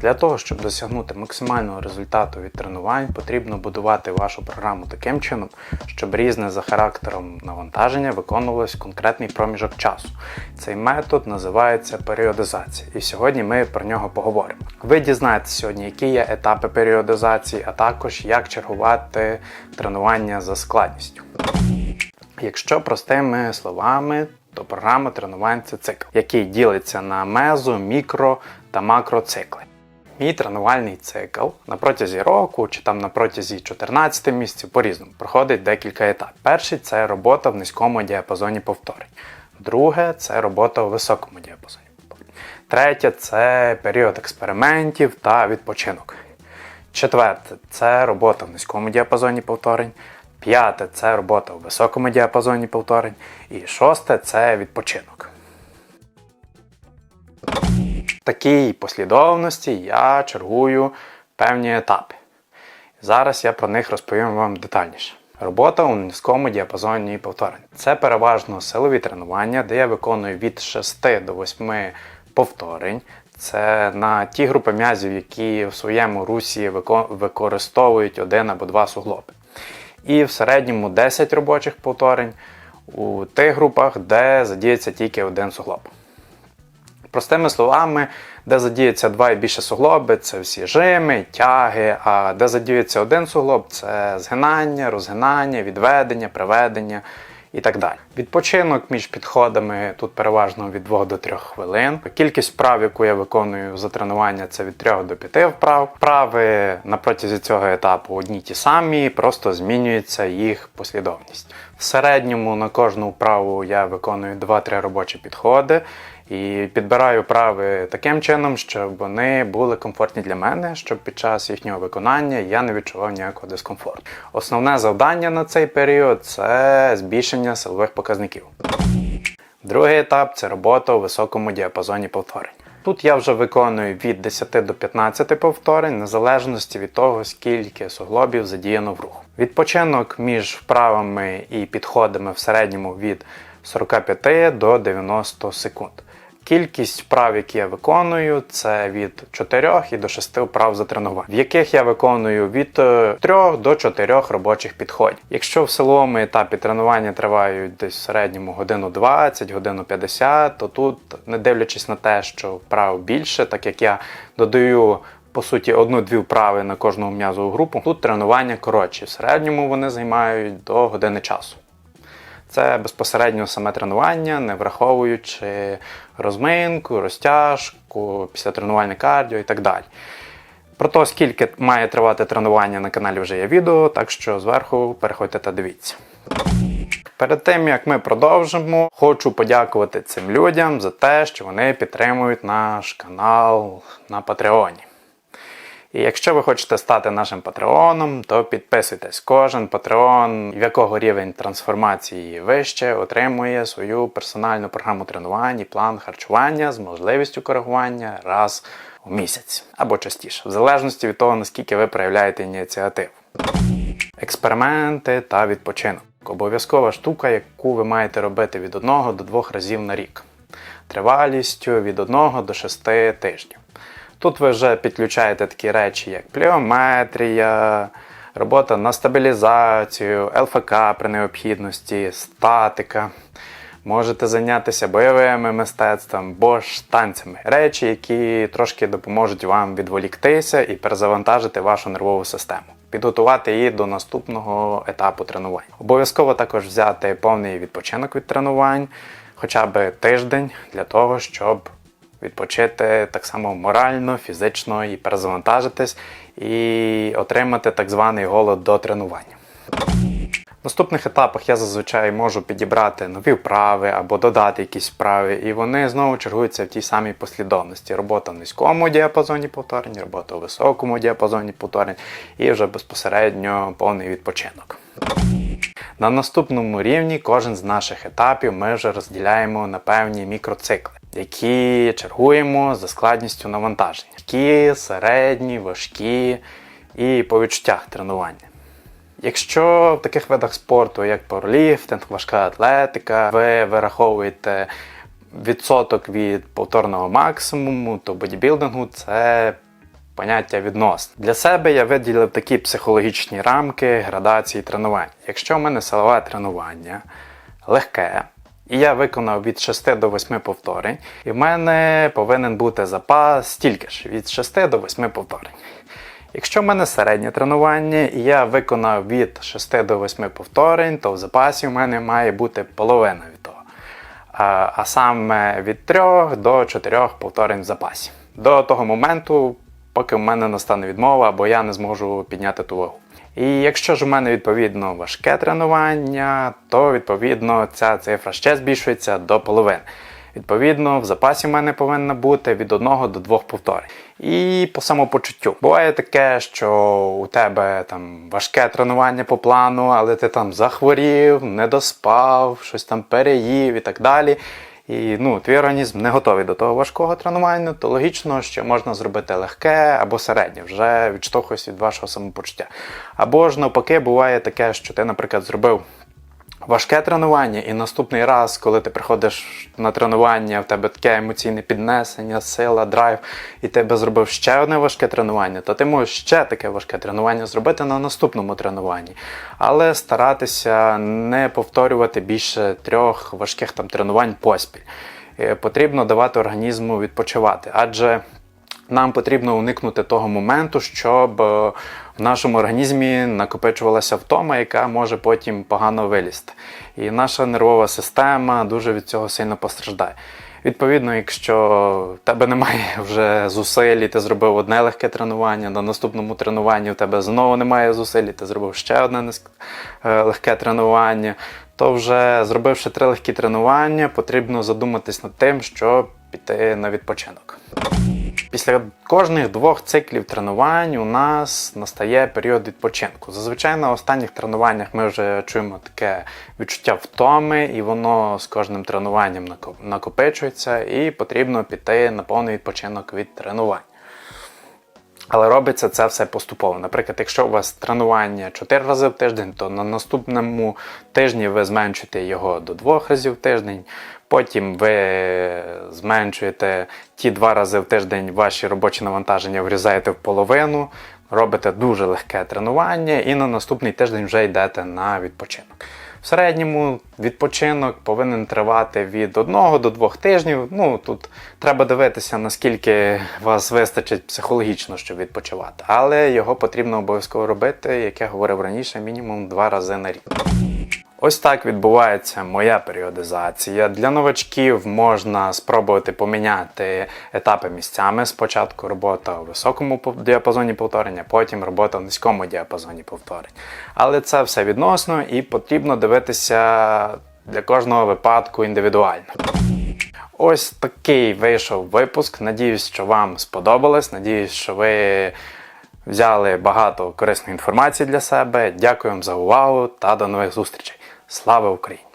Для того, щоб досягнути максимального результату від тренувань, потрібно будувати вашу програму таким чином, щоб різне за характером навантаження виконувалось конкретний проміжок часу. Цей метод називається періодизація, і сьогодні ми про нього поговоримо. Ви дізнаєтеся сьогодні, які є етапи періодизації, а також як чергувати тренування за складністю. Якщо простими словами, то програма тренувань це цикл, який ділиться на мезо, мікро та макроцикли. Мій тренувальний цикл на протязі року чи там на протязі 14 місяців по-різному проходить декілька етапів. Перший це робота в низькому діапазоні повторень. Друге це робота у високому діапазоні повторень. Третє це період експериментів та відпочинок. Четверте це робота в низькому діапазоні повторень. П'яте це робота у високому діапазоні повторень. І шосте це відпочинок. Такій послідовності я чергую певні етапи. Зараз я про них розповім вам детальніше. Робота у низькому діапазоні повторень. Це переважно силові тренування, де я виконую від 6 до 8 повторень. Це на ті групи м'язів, які в своєму русі використовують один або два суглоби. І в середньому 10 робочих повторень у тих групах, де задіється тільки один суглоб. Простими словами, де задіються два і більше суглоби, це всі жими, тяги, а де задіюється один суглоб, це згинання, розгинання, відведення, приведення і так далі. Відпочинок між підходами тут переважно від 2 до 3 хвилин. Кількість вправ, яку я виконую за тренування, це від 3 до 5 вправ. Вправи на протязі цього етапу одні ті самі, просто змінюється їх послідовність. В середньому на кожну вправу я виконую 2-3 робочі підходи. І підбираю вправи таким чином, щоб вони були комфортні для мене, щоб під час їхнього виконання я не відчував ніякого дискомфорту. Основне завдання на цей період це збільшення силових показників. Другий етап це робота у високому діапазоні повторень. Тут я вже виконую від 10 до 15 повторень, незалежності від того, скільки суглобів задіяно в руху. Відпочинок між вправами і підходами в середньому від 45 до 90 секунд. Кількість вправ, які я виконую, це від 4 і до 6 вправ за тренування, в яких я виконую від 3 до 4 робочих підходів. Якщо в силовому етапі тренування тривають десь в середньому годину 20, годину 50, то тут, не дивлячись на те, що вправ більше, так як я додаю. По суті, одну-дві вправи на кожну м'язову групу. Тут тренування коротші. В середньому вони займають до години часу. Це безпосередньо саме тренування, не враховуючи розминку, розтяжку, після тренування кардіо і так далі. Про те, скільки має тривати тренування на каналі вже є відео, так що зверху переходьте та дивіться. Перед тим як ми продовжимо, хочу подякувати цим людям за те, що вони підтримують наш канал на Патреоні. І якщо ви хочете стати нашим патреоном, то підписуйтесь. Кожен патреон, в якого рівень трансформації вище, отримує свою персональну програму тренувань і план харчування з можливістю коригування раз у місяць або частіше, в залежності від того, наскільки ви проявляєте ініціативу. Експерименти та відпочинок. Обов'язкова штука, яку ви маєте робити від 1 до 2 разів на рік. Тривалістю від 1 до 6 тижнів. Тут ви вже підключаєте такі речі, як пліометрія, робота на стабілізацію, ЛФК при необхідності, статика. Можете зайнятися бойовими мистецтвом або ж танцями. Речі, які трошки допоможуть вам відволіктися і перезавантажити вашу нервову систему. Підготувати її до наступного етапу тренувань. Обов'язково також взяти повний відпочинок від тренувань, хоча б тиждень для того, щоб відпочити так само морально, фізично і перезавантажитись, і отримати так званий голод до тренування. В наступних етапах я зазвичай можу підібрати нові вправи або додати якісь вправи, і вони знову чергуються в тій самій послідовності. Робота в низькому діапазоні повторень, робота у високому діапазоні повторень і вже безпосередньо повний відпочинок. На наступному рівні кожен з наших етапів ми вже розділяємо на певні мікроцикли, які чергуємо за складністю навантаження. Які середні, важкі і по відчуттях тренування. Якщо в таких видах спорту, як пауерліфтинг, важка атлетика, ви вираховуєте відсоток від повторного максимуму, то бодібілдингу це поняття відносно. Для себе я виділив такі психологічні рамки градації тренувань. Якщо в мене силове тренування легке, і я виконав від 6 до 8 повторень, і в мене повинен бути запас стільки ж від 6 до 8 повторень. Якщо в мене середнє тренування і я виконав від 6 до 8 повторень, то в запасі в мене має бути половина від того. А, саме від 3 до 4 повторень в запасі. До того моменту, поки в мене настане відмова, або я не зможу підняти ту вагу. І якщо ж у мене відповідно важке тренування, то відповідно ця цифра ще збільшується до половини. Відповідно, в запасі в мене повинно бути від 1 до 2 повторень. І по самопочуттю. Буває таке, що у тебе там важке тренування по плану, але ти там захворів, не доспав, щось там переїв і так далі. І ну, твій організм не готовий до того важкого тренування, то логічно, що можна зробити легке або середнє, вже відштовхуючись від вашого самопочуття. Або ж навпаки, буває таке, що ти, наприклад, зробив важке тренування, і наступний раз, коли ти приходиш на тренування, в тебе таке емоційне піднесення, сила, драйв, і тебе зробив ще одне важке тренування, то ти можеш ще таке важке тренування зробити на наступному тренуванні. Але старатися не повторювати більше трьох важких там тренувань поспіль. Е, Потрібно давати організму відпочивати, адже нам потрібно уникнути того моменту, щоб е, в нашому організмі накопичувалася втома, яка може потім погано вилізти. І наша нервова система дуже від цього сильно постраждає. Відповідно, якщо в тебе немає вже зусиль, і ти зробив одне легке тренування, на наступному тренуванні у тебе знову немає зусиль, і ти зробив ще одне е, легке тренування, то вже зробивши три легкі тренування, потрібно задуматись над тим, щоб піти на відпочинок. Після кожних двох циклів тренувань у нас настає період відпочинку. Зазвичай на останніх тренуваннях ми вже чуємо таке відчуття втоми, і воно з кожним тренуванням нако- накопичується, і потрібно піти на повний відпочинок від тренувань. Але робиться це все поступово. Наприклад, якщо у вас тренування 4 рази в тиждень, то на наступному тижні ви зменшуєте його до 2 разів в тиждень. Потім ви зменшуєте ті два рази в тиждень ваші робочі навантаження, врізаєте в половину, робите дуже легке тренування і на наступний тиждень вже йдете на відпочинок. В середньому відпочинок повинен тривати від 1 до 2 тижнів. Ну тут треба дивитися, наскільки вас вистачить психологічно, щоб відпочивати. Але його потрібно обов'язково робити, як я говорив раніше, мінімум 2 рази на рік. Ось так відбувається моя періодизація. Для новачків можна спробувати поміняти етапи місцями. Спочатку робота у високому діапазоні повторення, потім робота в низькому діапазоні повторень. Але це все відносно і потрібно дивитися для кожного випадку індивідуально. Ось такий вийшов випуск. Надіюсь, що вам сподобалось. Надіюсь, що ви взяли багато корисної інформації для себе. Дякую вам за увагу та до нових зустрічей. Слава Україні!